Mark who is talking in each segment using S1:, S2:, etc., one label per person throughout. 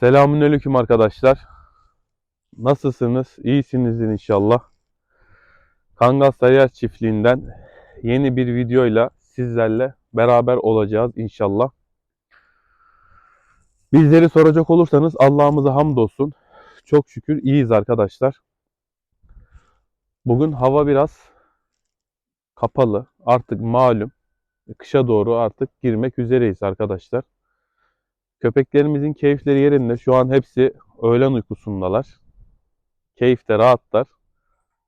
S1: Selamünaleyküm arkadaşlar. Nasılsınız? İyisinizdir inşallah. Kangal Sarıyer çiftliğinden yeni bir videoyla sizlerle beraber olacağız inşallah. Bizleri soracak olursanız Allah'ımıza hamdolsun. Çok şükür iyiyiz arkadaşlar. Bugün hava biraz kapalı. Artık malum kışa doğru artık girmek üzereyiz arkadaşlar. Köpeklerimizin keyifleri yerinde. Şu an hepsi öğlen uykusundalar. Keyifte rahatlar.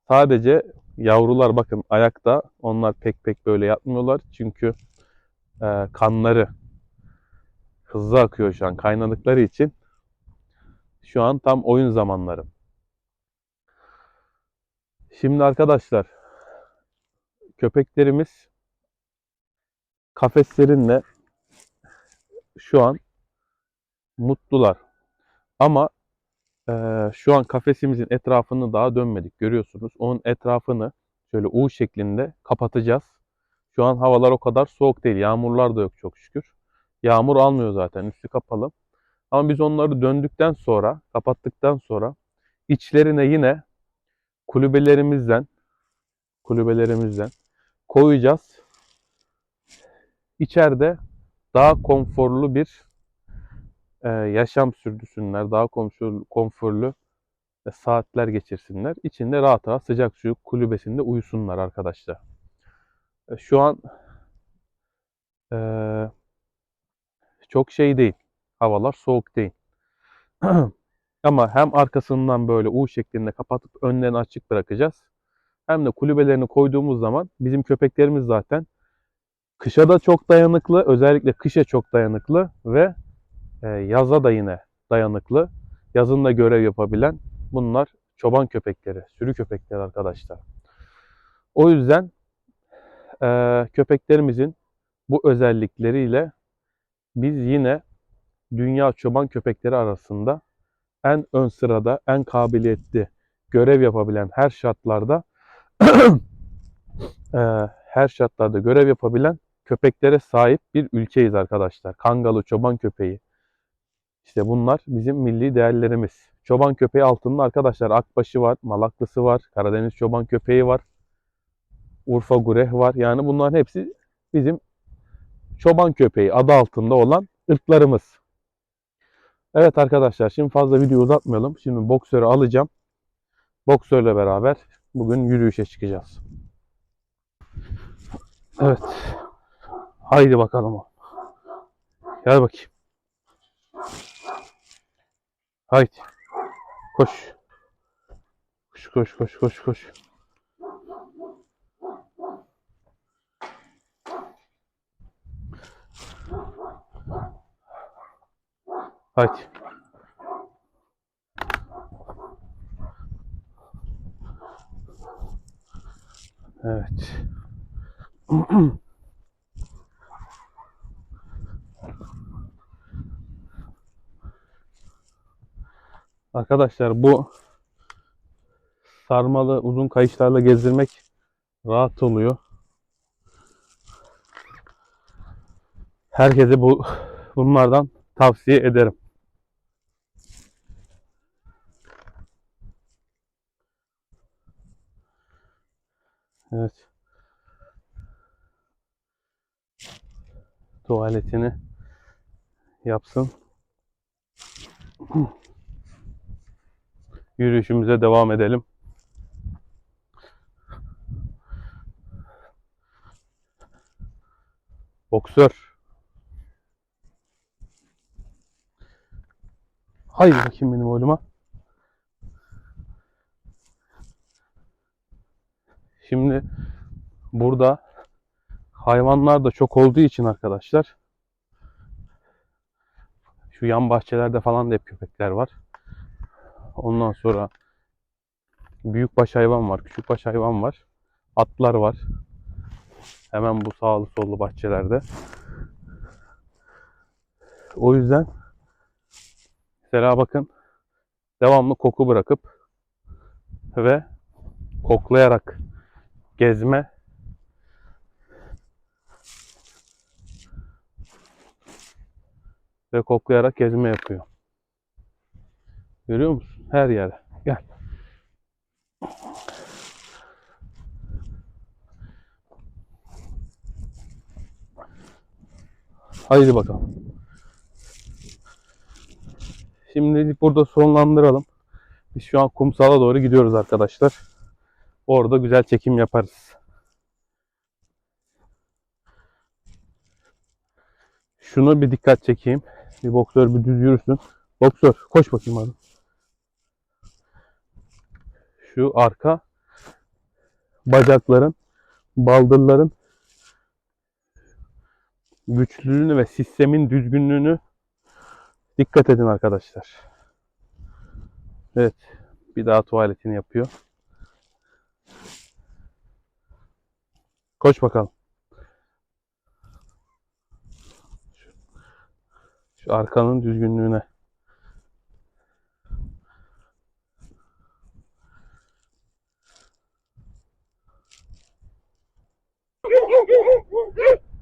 S1: Sadece yavrular bakın ayakta. Onlar pek pek böyle yatmıyorlar. Çünkü e, kanları hızlı akıyor şu an kaynadıkları için. Şu an tam oyun zamanları. Şimdi arkadaşlar köpeklerimiz kafeslerinle şu an mutlular. Ama eee, şu an kafesimizin etrafını daha dönmedik görüyorsunuz. Onun etrafını şöyle U şeklinde kapatacağız. Şu an havalar o kadar soğuk değil. Yağmurlar da yok çok şükür. Yağmur almıyor zaten üstü kapalı. Ama biz onları döndükten sonra, kapattıktan sonra içlerine yine kulübelerimizden kulübelerimizden koyacağız. İçeride daha konforlu bir e, yaşam sürdürsünler, daha konforlu, konforlu e, saatler geçirsinler. İçinde rahat rahat sıcak su kulübesinde uyusunlar arkadaşlar. E, şu an e, çok şey değil. Havalar soğuk değil. Ama hem arkasından böyle U şeklinde kapatıp önlerini açık bırakacağız. Hem de kulübelerini koyduğumuz zaman bizim köpeklerimiz zaten kışa da çok dayanıklı. Özellikle kışa çok dayanıklı ve yaza da yine dayanıklı. Yazın da görev yapabilen bunlar çoban köpekleri, sürü köpekleri arkadaşlar. O yüzden e, köpeklerimizin bu özellikleriyle biz yine dünya çoban köpekleri arasında en ön sırada, en kabiliyetli görev yapabilen her şartlarda e, her şartlarda görev yapabilen köpeklere sahip bir ülkeyiz arkadaşlar. Kangalı çoban köpeği. İşte bunlar bizim milli değerlerimiz. Çoban köpeği altında arkadaşlar akbaşı var, malaklısı var, Karadeniz çoban köpeği var. Urfa gureh var. Yani bunların hepsi bizim çoban köpeği adı altında olan ırklarımız. Evet arkadaşlar şimdi fazla video uzatmayalım. Şimdi boksörü alacağım. Boksörle beraber bugün yürüyüşe çıkacağız. Evet. Haydi bakalım. Gel bakayım. Haydi. Koş. Koş koş koş koş koş. Haydi. Evet. Arkadaşlar bu sarmalı uzun kayışlarla gezdirmek rahat oluyor. Herkese bu bunlardan tavsiye ederim. Evet. Tuvaletini yapsın. Yürüyüşümüze devam edelim. Boksör. Haydi bakayım benim oğluma. Şimdi burada hayvanlar da çok olduğu için arkadaşlar şu yan bahçelerde falan da hep köpekler var. Ondan sonra büyükbaş hayvan var, küçükbaş hayvan var. Atlar var. Hemen bu sağlı sollu bahçelerde. O yüzden mesela bakın devamlı koku bırakıp ve koklayarak gezme ve koklayarak gezme yapıyor. Görüyor musun? Her yere. Gel. Haydi bakalım. Şimdi burada sonlandıralım. Biz şu an kumsala doğru gidiyoruz arkadaşlar. Orada güzel çekim yaparız. Şunu bir dikkat çekeyim. Bir boksör bir düz yürüsün. Boksör koş bakayım abi. Şu arka bacakların, baldırların güçlülüğünü ve sistemin düzgünlüğünü dikkat edin arkadaşlar. Evet. Bir daha tuvaletini yapıyor. Koş bakalım. Şu, arkanın düzgünlüğüne.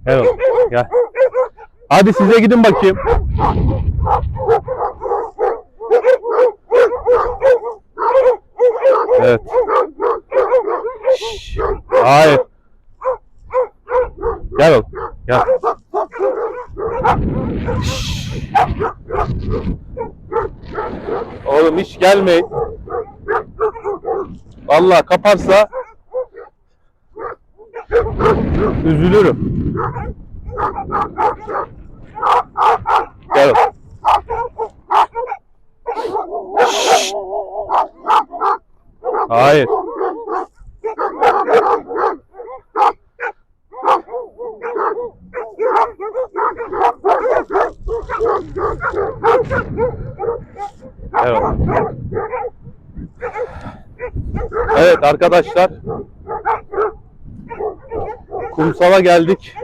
S1: Evet. Gel. Hadi size gidin bakayım. Evet. Şşş. Hayır. Gel oğlum. Gel. Şşş. Oğlum hiç gelmeyin. Vallahi kaparsa üzülürüm. Gel. Hayır. Evet. Evet arkadaşlar. Kumsala geldik.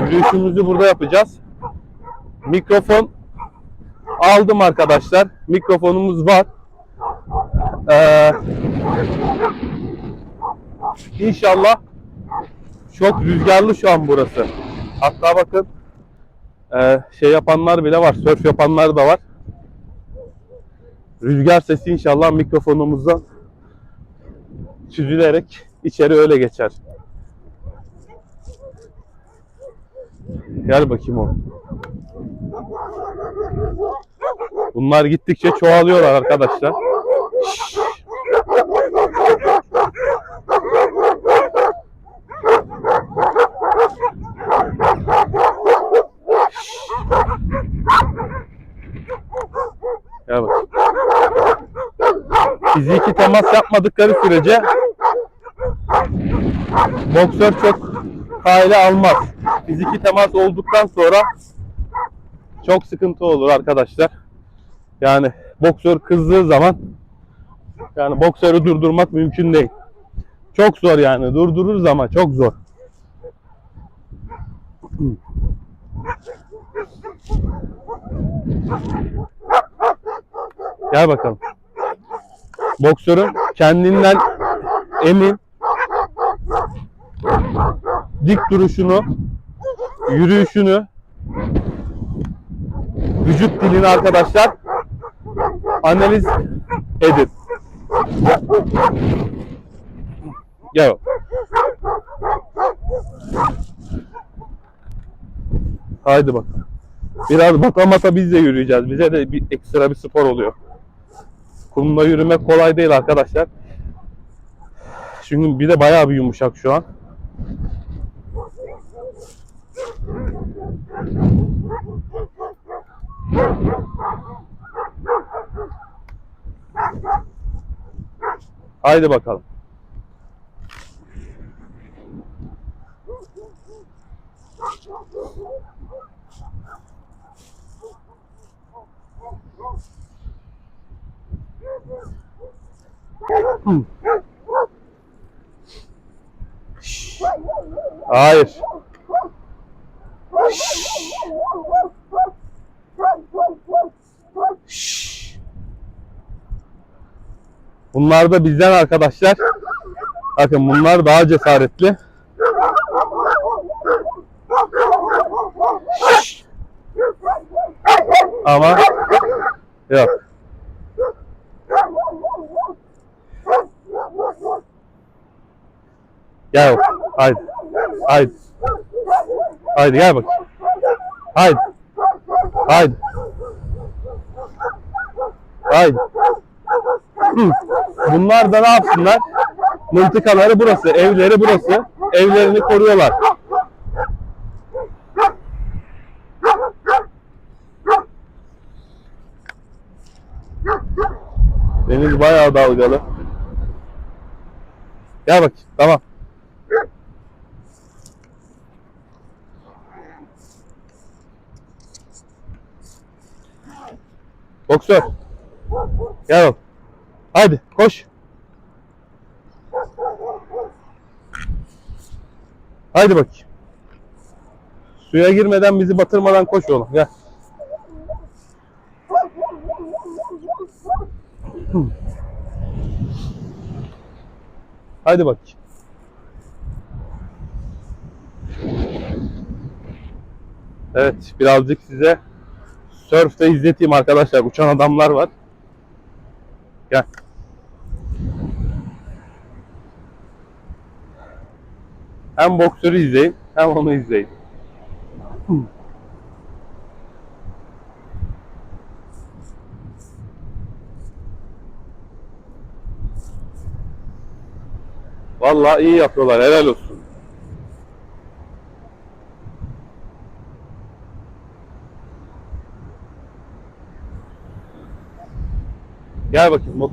S1: Yürüyüşümüzü burada yapacağız. Mikrofon aldım arkadaşlar. Mikrofonumuz var. Ee, İnşallah çok rüzgarlı şu an burası. Hatta bakın e, şey yapanlar bile var. Sörf yapanlar da var. Rüzgar sesi inşallah mikrofonumuzdan süzülerek içeri öyle geçer. Gel bakayım o. Bunlar gittikçe çoğalıyorlar arkadaşlar. Şşş. Gel bak. Fiziki temas yapmadıkları sürece boksör çok kale almaz. Fiziki temas olduktan sonra çok sıkıntı olur arkadaşlar. Yani boksör kızdığı zaman yani boksörü durdurmak mümkün değil. Çok zor yani. Durdururuz ama çok zor. Gel bakalım. Boksörün kendinden emin dik duruşunu, yürüyüşünü, vücut dilini arkadaşlar analiz edin. Gel. Haydi bak. Biraz bata biz de yürüyeceğiz. Bize de bir ekstra bir spor oluyor. Kumda yürümek kolay değil arkadaşlar. Çünkü bir de bayağı bir yumuşak şu an. Haydi bakalım. Hayır. Bunlar da bizden arkadaşlar. Bakın bunlar daha cesaretli. Ama yok. Gel bak. Haydi. Haydi. Haydi gel bak. Haydi. Haydi. Haydi. Bunlar da ne yapsınlar? Mıntıkaları burası, evleri burası. Evlerini koruyorlar. Deniz bayağı dalgalı. Gel bak, tamam. Gel bak. Hadi koş. Haydi bak. Suya girmeden bizi batırmadan koş oğlum. Gel. Haydi bak. Evet, birazcık size sörfte izleteyim arkadaşlar. Uçan adamlar var. Gel. Hem boksörü izleyin hem onu izleyin. Vallahi iyi yapıyorlar. Helal olsun. Gel bakayım.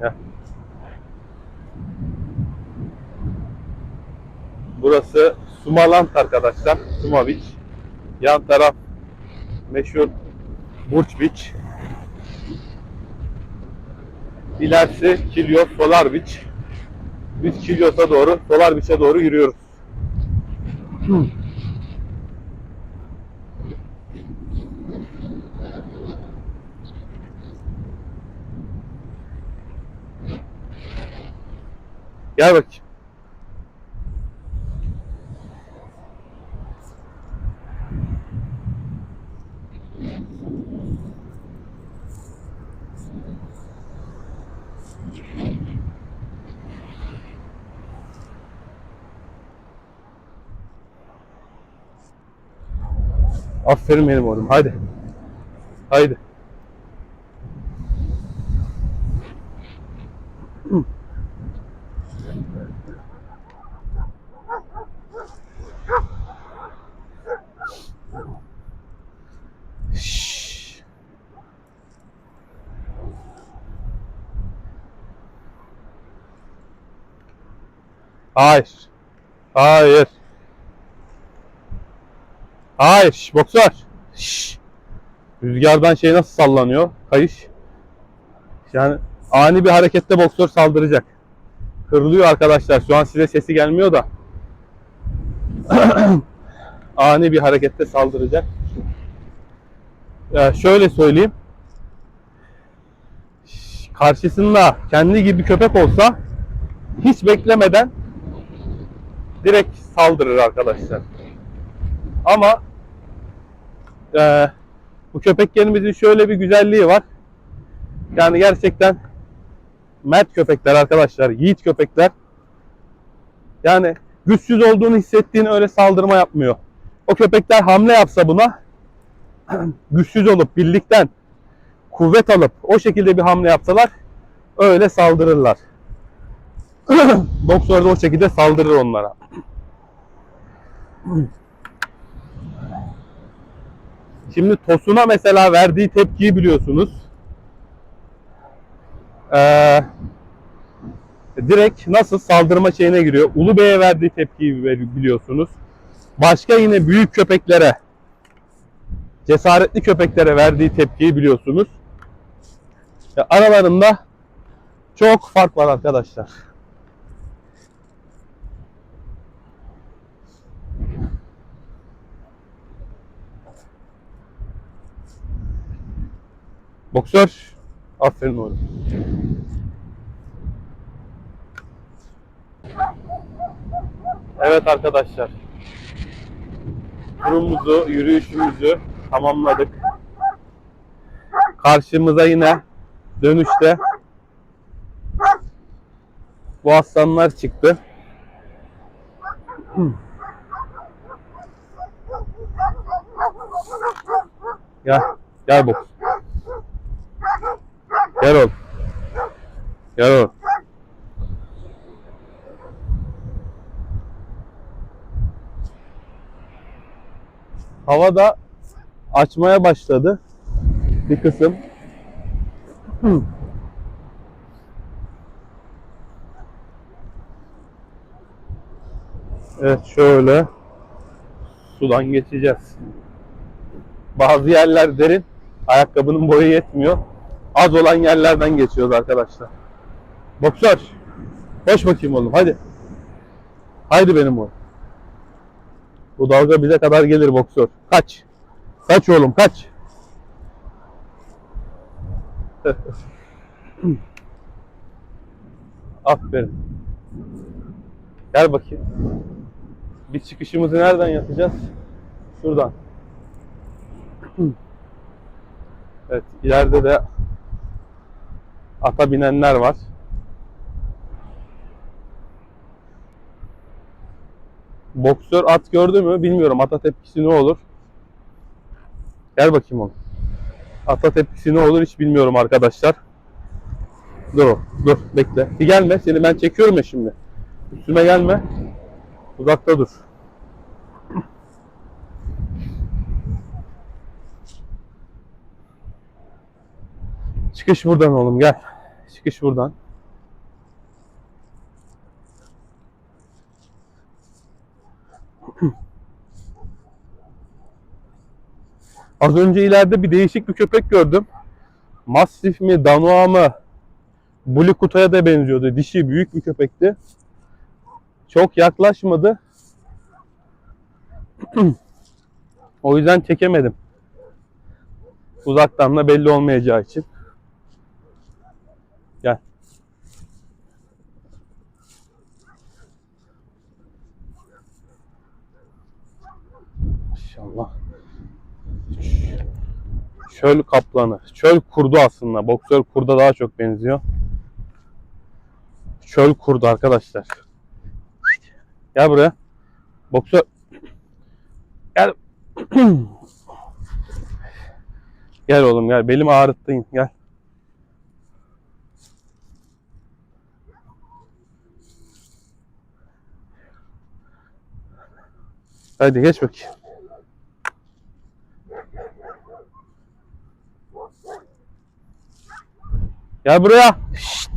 S1: Gel. Burası Sumaland arkadaşlar. Suma. Yan taraf meşhur Burç Beach. İlerisi Kilyos Solar Beach. Biz Kilyos'a doğru, Solar Beach'e doğru yürüyoruz. Gel bakayım. Aferin benim oğlum. Haydi. Haydi. Şşş. Hayır. Hayır. Hayır. şş, Boksör. Şşş. Rüzgardan şey nasıl sallanıyor? Kayış. Yani ani bir harekette boksör saldıracak. Kırılıyor arkadaşlar. Şu an size sesi gelmiyor da. ani bir harekette saldıracak. Ee, şöyle söyleyeyim. Şş, Karşısında kendi gibi köpek olsa hiç beklemeden direkt saldırır arkadaşlar. Ama e, bu köpeklerimizin şöyle bir güzelliği var. Yani gerçekten mert köpekler arkadaşlar, yiğit köpekler. Yani güçsüz olduğunu hissettiğini öyle saldırma yapmıyor. O köpekler hamle yapsa buna güçsüz olup birlikten kuvvet alıp o şekilde bir hamle yapsalar öyle saldırırlar. Boksör de o şekilde saldırır onlara. Şimdi Tosun'a mesela verdiği tepkiyi biliyorsunuz. Ee, direkt nasıl saldırma şeyine giriyor. Ulu Bey'e verdiği tepkiyi bili- biliyorsunuz. Başka yine büyük köpeklere, cesaretli köpeklere verdiği tepkiyi biliyorsunuz. Ya aralarında çok fark var arkadaşlar. Boksör Aferin oğlum. Evet arkadaşlar. Turumuzu, yürüyüşümüzü tamamladık. Karşımıza yine dönüşte bu aslanlar çıktı. Gel. Gel boks. Gel oğlum. Hava da açmaya başladı. Bir kısım. Evet şöyle sudan geçeceğiz. Bazı yerler derin. Ayakkabının boyu yetmiyor. Az olan yerlerden geçiyoruz arkadaşlar. Boksör. Koş bakayım oğlum hadi. Haydi benim oğlum. Bu dalga bize kadar gelir boksör. Kaç. Kaç oğlum kaç. Aferin. Gel bakayım. Biz çıkışımızı nereden yapacağız? Şuradan. Evet, ileride de ata binenler var. Boksör at gördü mü bilmiyorum. Ata tepkisi ne olur? Gel bakayım oğlum. Ata tepkisi ne olur hiç bilmiyorum arkadaşlar. Dur o, dur bekle. Bir gelme seni ben çekiyorum ya şimdi. Üstüme gelme. Uzakta dur. Çıkış buradan oğlum gel. Çıkış buradan. Az önce ileride bir değişik bir köpek gördüm. Mastiff mi, Danois mı? Blue Kuta'ya da benziyordu. Dişi büyük bir köpekti. Çok yaklaşmadı. o yüzden çekemedim. Uzaktan da belli olmayacağı için. Gel. İnşallah. Çöl kaplanı. Çöl kurdu aslında. Boksör kurda daha çok benziyor. Çöl kurdu arkadaşlar. Gel buraya. Boksör. Gel. gel oğlum gel. Belimi ağrıttın. Gel. Hadi geç bakayım. Gel buraya. Şşt.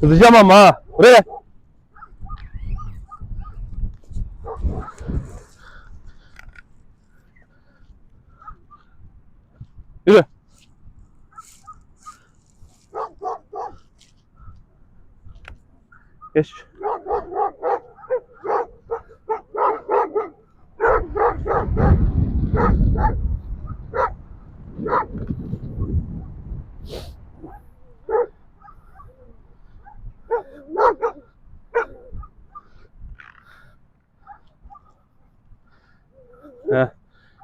S1: Kızacağım ama ha. Buraya. Yürü. Geç.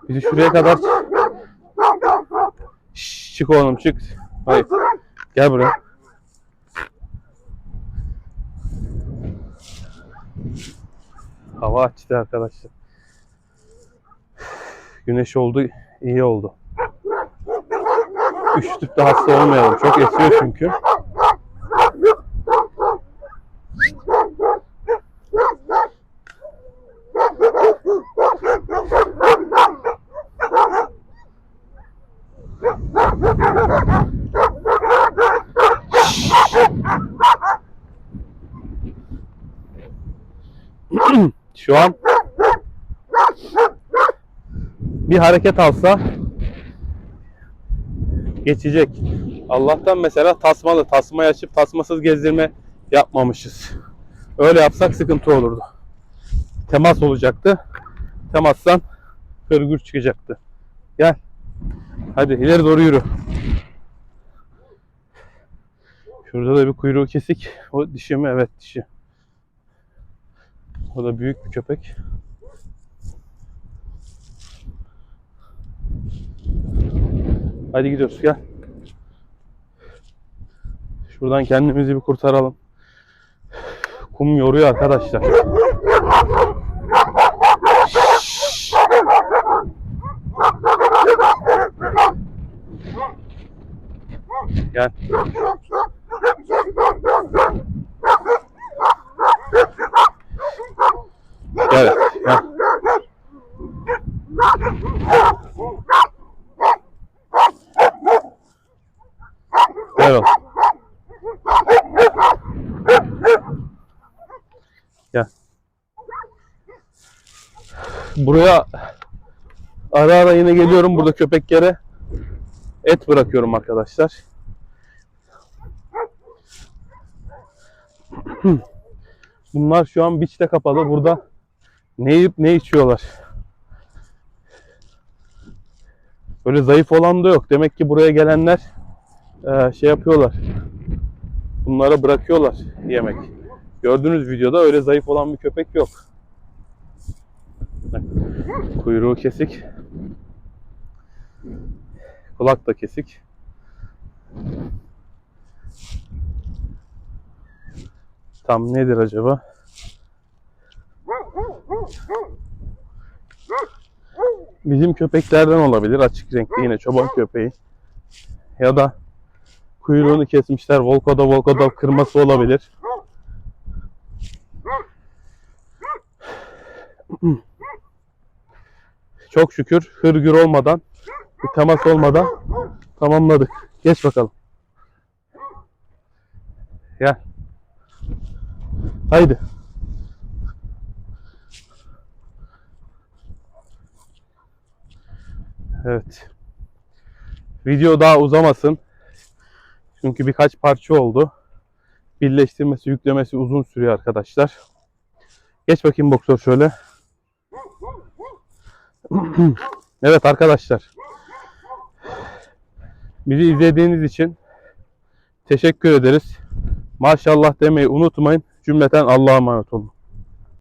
S1: Bizi şuraya kadar Şşş, çık oğlum çık. Hayır. Gel buraya. Hava açtı arkadaşlar. Güneş oldu, iyi oldu. Üşütüp de hasta olmayalım. Çok esiyor çünkü. Şu an bir hareket alsa geçecek. Allah'tan mesela tasmalı, tasmayı açıp tasmasız gezdirme yapmamışız. Öyle yapsak sıkıntı olurdu. Temas olacaktı. Temastan hırgür çıkacaktı. Gel. Hadi ileri doğru yürü. Şurada da bir kuyruğu kesik. O dişi mi? Evet dişi. O da büyük bir köpek. Hadi gidiyoruz gel. Şuradan kendimizi bir kurtaralım. Kum yoruyor arkadaşlar. Gel. Gel. Gel oğlum. Gel. Buraya ara ara yine geliyorum. Burada köpeklere et bırakıyorum arkadaşlar. Bunlar şu an biçte kapalı. Burada ne yiyip ne içiyorlar. Böyle zayıf olan da yok. Demek ki buraya gelenler eee, şey yapıyorlar. Bunlara bırakıyorlar yemek. Gördüğünüz videoda öyle zayıf olan bir köpek yok. Kuyruğu kesik. Kulak da kesik. Tam nedir acaba? Bizim köpeklerden olabilir. Açık renkli yine çoban köpeği. Ya da kuyruğunu kesmişler. Volkoda Volkoda kırması olabilir. Çok şükür hırgür olmadan, bir temas olmadan tamamladık. Geç bakalım. Gel. Haydi. Evet. Video daha uzamasın. Çünkü birkaç parça oldu. Birleştirmesi, yüklemesi uzun sürüyor arkadaşlar. Geç bakayım boksör şöyle. Evet arkadaşlar. Bizi izlediğiniz için teşekkür ederiz. Maşallah demeyi unutmayın. Cümleten Allah'a emanet olun.